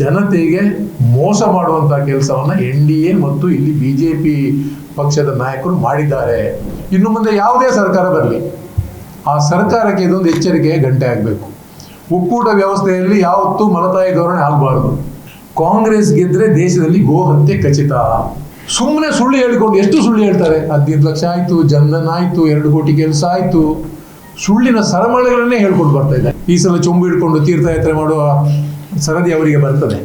ಜನತೆಗೆ ಮೋಸ ಮಾಡುವಂತಹ ಕೆಲಸವನ್ನ ಎನ್ ಡಿ ಎ ಮತ್ತು ಇಲ್ಲಿ ಬಿಜೆಪಿ ಪಕ್ಷದ ನಾಯಕರು ಮಾಡಿದ್ದಾರೆ. ಇನ್ನು ಮುಂದೆ ಯಾವುದೇ ಸರ್ಕಾರ ಬರಲಿ, ಆ ಸರ್ಕಾರಕ್ಕೆ ಇದೊಂದು ಎಚ್ಚರಿಕೆಯ ಗಂಟೆ ಆಗಬೇಕು. ಒಕ್ಕೂಟ ವ್ಯವಸ್ಥೆಯಲ್ಲಿ ಯಾವತ್ತೂ ಮಲತಾಯಿ ಧೋರಣೆ ಆಗಬಾರದು. ಕಾಂಗ್ರೆಸ್ ಗೆದ್ರೆ ದೇಶದಲ್ಲಿ ಗೋ ಹತ್ಯೆ ಖಚಿತ. ಸುಮ್ಮನೆ ಸುಳ್ಳು ಹೇಳಿಕೊಂಡು ಎಷ್ಟು ಸುಳ್ಳು ಹೇಳ್ತಾರೆ? ಹದಿನೈದು ಲಕ್ಷ ಆಯ್ತು, ಜನ್ಧನ್ ಆಯ್ತು, ಎರಡು ಕೋಟಿ ಕೆಲಸ ಆಯ್ತು. ಸುಳ್ಳಿನ ಸರಮಳೆಗಳನ್ನೇ ಹೇಳ್ಕೊಂಡು ಬರ್ತಾ ಇದ್ದಾರೆ. ಈ ಸಲ ಚೊಂಬು ಹಿಡ್ಕೊಂಡು ತೀರ್ಥಯಾತ್ರೆ ಮಾಡುವ ಸರದಿ ಅವರಿಗೆ ಬರ್ತದೆ.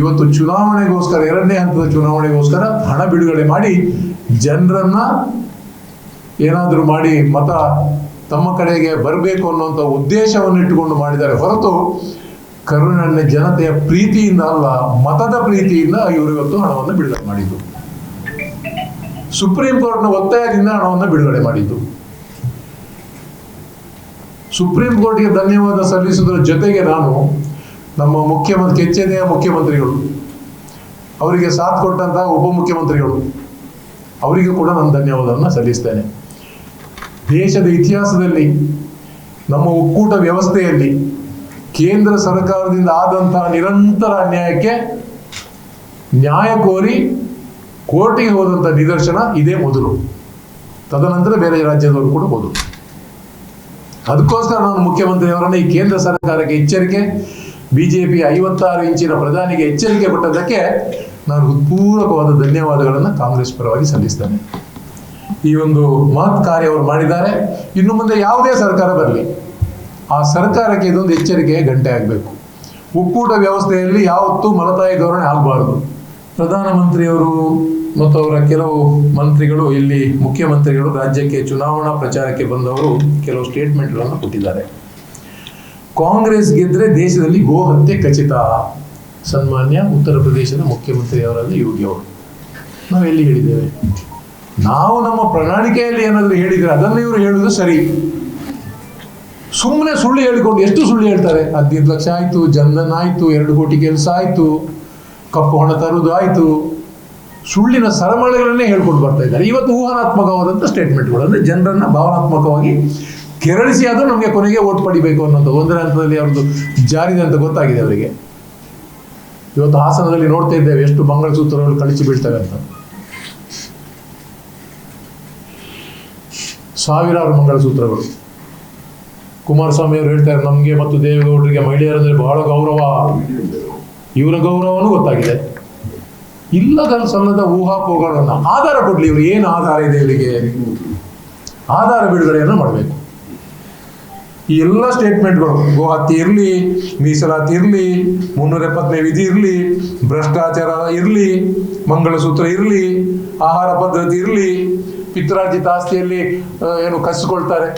ಇವತ್ತು ಚುನಾವಣೆಗೋಸ್ಕರ, ಎರಡನೇ ಹಂತದ ಚುನಾವಣೆಗೋಸ್ಕರ ಹಣ ಬಿಡುಗಡೆ ಮಾಡಿ ಜನರನ್ನ ಏನಾದರೂ ಮಾಡಿ ಮತ ತಮ್ಮ ಕಡೆಗೆ ಬರಬೇಕು ಅನ್ನುವಂಥ ಉದ್ದೇಶವನ್ನು ಇಟ್ಟುಕೊಂಡು ಮಾಡಿದ್ದಾರೆ. ಹೊರತು ಕರುಣಾನ್ಯ ಜನತೆಯ ಪ್ರೀತಿಯಿಂದ ಅಲ್ಲ, ಮತದ ಪ್ರೀತಿಯಿಂದ ಇವರು ಇವತ್ತು ಹಣವನ್ನು ಬಿಡುಗಡೆ ಮಾಡಿದ್ದು. ಸುಪ್ರೀಂ ಕೋರ್ಟ್ನ ಒತ್ತಾಯದಿಂದ ಹಣವನ್ನು ಬಿಡುಗಡೆ ಮಾಡಿದ್ದು. ಸುಪ್ರೀಂ ಕೋರ್ಟ್ಗೆ ಧನ್ಯವಾದ ಸಲ್ಲಿಸುವುದರ ಜೊತೆಗೆ ನಾನು ನಮ್ಮ ಮುಖ್ಯಮಂತ್ರಿ ಕೆಚ್ಚೆದೆಯ ಮುಖ್ಯಮಂತ್ರಿಗಳು. ಅವರಿಗೆ ಸಾಥ್ ಕೊಟ್ಟಂತಹ ಉಪಮುಖ್ಯಮಂತ್ರಿಗಳು ಅವರಿಗೂ ಕೂಡ ನಾನು ಧನ್ಯವಾದವನ್ನು ಸಲ್ಲಿಸ್ತೇನೆ. ದೇಶದ ಇತಿಹಾಸದಲ್ಲಿ, ನಮ್ಮ ಒಕ್ಕೂಟ ವ್ಯವಸ್ಥೆಯಲ್ಲಿ, ಕೇಂದ್ರ ಸರ್ಕಾರದಿಂದ ಆದಂತಹ ನಿರಂತರ ಅನ್ಯಾಯಕ್ಕೆ ನ್ಯಾಯ ಕೋರಿ ಕೋರ್ಟಿಗೆ ಹೋದಂಥ ನಿದರ್ಶನ ಇದೇ ಮೊದಲು. ತದನಂತರ ಬೇರೆ ರಾಜ್ಯದವರು ಕೂಡ ಹೋದರು. ಅದಕ್ಕೋಸ್ಕರ ನಾನು ಮುಖ್ಯಮಂತ್ರಿಯವರನ್ನು ಈ ಕೇಂದ್ರ ಸರ್ಕಾರಕ್ಕೆ ಎಚ್ಚರಿಕೆ ಬಿಜೆಪಿ ಐವತ್ತಾರು ಇಂಚಿನ ಪ್ರಧಾನಿಗೆ ಎಚ್ಚರಿಕೆ ಕೊಟ್ಟದ್ದಕ್ಕೆ ನಾನು ಹೃತ್ಪೂರ್ವಕವಾದ ಧನ್ಯವಾದಗಳನ್ನು ಕಾಂಗ್ರೆಸ್ ಪರವಾಗಿ ಸಲ್ಲಿಸ್ತೇನೆ. ಈ ಒಂದು ಮಹತ್ ಕಾರ್ಯ ಅವರು ಮಾಡಿದ್ದಾರೆ. ಇನ್ನು ಮುಂದೆ ಯಾವುದೇ ಸರ್ಕಾರ ಬರಲಿ, ಆ ಸರ್ಕಾರಕ್ಕೆ ಇದೊಂದು ಎಚ್ಚರಿಕೆ ಗಂಟೆ ಆಗಬೇಕು. ಒಕ್ಕೂಟ ವ್ಯವಸ್ಥೆಯಲ್ಲಿ ಯಾವತ್ತೂ ಮಲತಾಯಿ ಧೋರಣೆ ಆಗಬಾರದು. ಪ್ರಧಾನಮಂತ್ರಿಯವರು ಮತ್ತು ಅವರ ಕೆಲವು ಮಂತ್ರಿಗಳು, ಇಲ್ಲಿ ಮುಖ್ಯಮಂತ್ರಿಗಳು ರಾಜ್ಯಕ್ಕೆ ಚುನಾವಣಾ ಪ್ರಚಾರಕ್ಕೆ ಬಂದವರು ಕೆಲವು ಸ್ಟೇಟ್ಮೆಂಟ್ಗಳನ್ನು ಕೊಟ್ಟಿದ್ದಾರೆ. ಕಾಂಗ್ರೆಸ್ ಗೆದ್ರೆ ದೇಶದಲ್ಲಿ ಗೋ ಹತ್ಯೆ ಖಚಿತ. ಸನ್ಮಾನ್ಯ ಉತ್ತರ ಪ್ರದೇಶದ ಮುಖ್ಯಮಂತ್ರಿಯವರಾದ ಯೋಗಿ ಅವರು. ನಾವು ಎಲ್ಲಿ ಹೇಳಿದ್ದೇವೆ? ನಾವು ನಮ್ಮ ಪ್ರಣಾಳಿಕೆಯಲ್ಲಿ ಏನಾದರೂ ಹೇಳಿದ್ರೆ ಅದನ್ನು ಇವರು ಹೇಳುವುದು ಸರಿ. ಸುಮ್ಮನೆ ಸುಳ್ಳು ಹೇಳಿಕೊಂಡು ಎಷ್ಟು ಸುಳ್ಳು ಹೇಳ್ತಾರೆ? ಹದಿನೈದು ಲಕ್ಷ ಆಯಿತು, ಜನ್ಧನ್ ಆಯಿತು, ಎರಡು ಕೋಟಿ ಕೆಲಸ ಆಯಿತು, ಕಪ್ಪು ಹಣ ತರುವುದು ಆಯಿತು. ಸುಳ್ಳಿನ ಸರಮಳೆಗಳನ್ನೇ ಹೇಳ್ಕೊಂಡು ಬರ್ತಾ ಇದ್ದಾರೆ. ಇವತ್ತು ಊಹಾತ್ಮಕವಾದಂಥ ಸ್ಟೇಟ್ಮೆಂಟ್ಗಳು ಅಂದರೆ ಜನರನ್ನ ಭಾವನಾತ್ಮಕವಾಗಿ ಕೆರಳಿಸಿ ಆದರೂ ನಮಗೆ ಕೊನೆಗೆ ಓಟ್ ಪಡಿಬೇಕು ಅನ್ನೋದು. ಒಂದರ ಹಂತದಲ್ಲಿ ಅವ್ರದ್ದು ಜಾರಿದೆ ಅಂತ ಗೊತ್ತಾಗಿದೆ ಅವರಿಗೆ. ಇವತ್ತು ಹಾಸನದಲ್ಲಿ ನೋಡ್ತಾ ಇದ್ದೇವೆ ಎಷ್ಟು ಮಂಗಳಸೂತ್ರಗಳು ಕಳಿಸಿ ಬೀಳ್ತವೆ ಅಂತ. ಸಾವಿರಾರು ಮಂಗಳಸೂತ್ರಗಳು. ಕುಮಾರಸ್ವಾಮಿ ಅವರು ಹೇಳ್ತಾರೆ, ನಮಗೆ ಮತ್ತು ದೇವೇಗೌಡರಿಗೆ ಮಹಿಳೆಯರಂದ್ರೆ ಬಹಳ ಗೌರವ. ಇವರ ಗೌರವನೂ ಗೊತ್ತಾಗಿದೆ. ಇಲ್ಲದ ಸಲ್ಲದ ಊಹಾಪೋಹಗಳನ್ನು ಆಧಾರ ಕೊಡ್ಲಿ ಇವರು. ಏನು ಆಧಾರ ಇದೆ ಇವರಿಗೆ ಆಧಾರ ಬಿಡುಗಡೆಯನ್ನು ಮಾಡಬೇಕು. ಈ ಎಲ್ಲ ಸ್ಟೇಟ್ಮೆಂಟ್ಗಳು ಗೋ ಇರಲಿ ಮೀಸಲಾತಿ ಇರಲಿ, ಮುನ್ನೂರ ಎಪ್ಪತ್ತನೇ ವಿಧಿ ಇರಲಿ, ಭ್ರಷ್ಟಾಚಾರ ಇರಲಿ, ಮಂಗಳಸೂತ್ರ ಇರಲಿ, ಆಹಾರ ಪದ್ಧತಿ ಇರಲಿ ಪಿತ್ರಾರ್ಜಿತ ಆಸ್ತಿಯಲ್ಲಿ ಏನು ಕಸಿಕೊಳ್ತಾರೆ.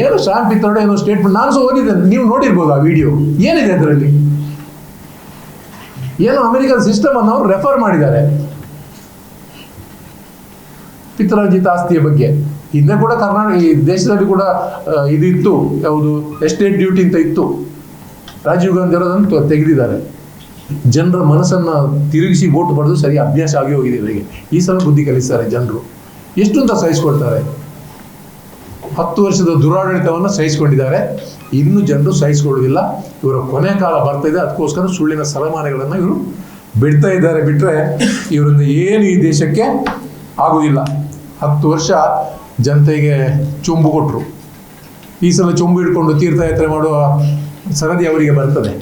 ಏನು ಶಾಮ್ ಪಿತ್ರೋಡ ಏನೋ ಸ್ಟೇಟ್ಮೆಂಟ್ ನಾನು ಸಹ ಓದಿದ್ದೇನೆ. ನೀವು ನೋಡಿರ್ಬೋದು ಆ ವಿಡಿಯೋ ಏನಿದೆ ಅದರಲ್ಲಿ? ಏನು ಅಮೆರಿಕನ್ ಸಿಸ್ಟಮ್ ಅನ್ನು ಅವರು ರೆಫರ್ ಮಾಡಿದ್ದಾರೆ. ಪಿತ್ರಾರ್ಜಿತ ಆಸ್ತಿಯ ಬಗ್ಗೆ. ಹಿಂದೆ ಕೂಡ ಕರ್ನಾಟಕ, ಈ ದೇಶದಲ್ಲಿ ಕೂಡ ಇದಿತ್ತು. ಇದು ಇತ್ತು ಯಾವುದು, ಎಸ್ಟೇಟ್ ಡ್ಯೂಟಿ ಅಂತ ಇತ್ತು. ರಾಜೀವ್ ಗಾಂಧಿ ಅವರದನ್ನು ತೆಗೆದಿದ್ದಾರೆ. ಜನರ ಮನಸ್ಸನ್ನು ತಿರುಗಿಸಿ ವೋಟ್ ಪಡೆದು ಸರಿ ಅಭ್ಯಾಸ ಆಗಿ ಹೋಗಿದೆ ಇವರಿಗೆ. ಈ ಸಲ ಬುದ್ಧಿ ಕಲಿಸ್ತಾರೆ ಜನರು. ಎಷ್ಟು ಅಂತ ಸಹಿಸ್ಕೊಳ್ತಾರೆ? ಹತ್ತು ವರ್ಷದ ದುರಾಡಳಿತವನ್ನು ಸಹಿಸಿಕೊಂಡಿದ್ದಾರೆ. ಇನ್ನು ಜನರು ಸಹಿಸಿಕೊಳ್ಳುವುದಿಲ್ಲ. ಇವರ ಕೊನೆ ಕಾಲ ಬರ್ತಾ ಅದಕ್ಕೋಸ್ಕರ ಸುಳ್ಳಿನ ಸಲಮಾನಗಳನ್ನು ಇವರು ಬಿಡ್ತಾ ಇದ್ದಾರೆ. ಬಿಟ್ಟರೆ ಇವರಿಂದ ಏನು ಈ ದೇಶಕ್ಕೆ ಆಗುವುದಿಲ್ಲ ಹತ್ತು ವರ್ಷ ಜನತೆಗೆ ಚುಂಬು ಕೊಟ್ಟರು ಈ ಸಲ ಚುಂಬು ಹಿಡ್ಕೊಂಡು ತೀರ್ಥಯಾತ್ರೆ ಮಾಡುವ ಸರದಿ ಅವರಿಗೆ ಬರ್ತದೆ.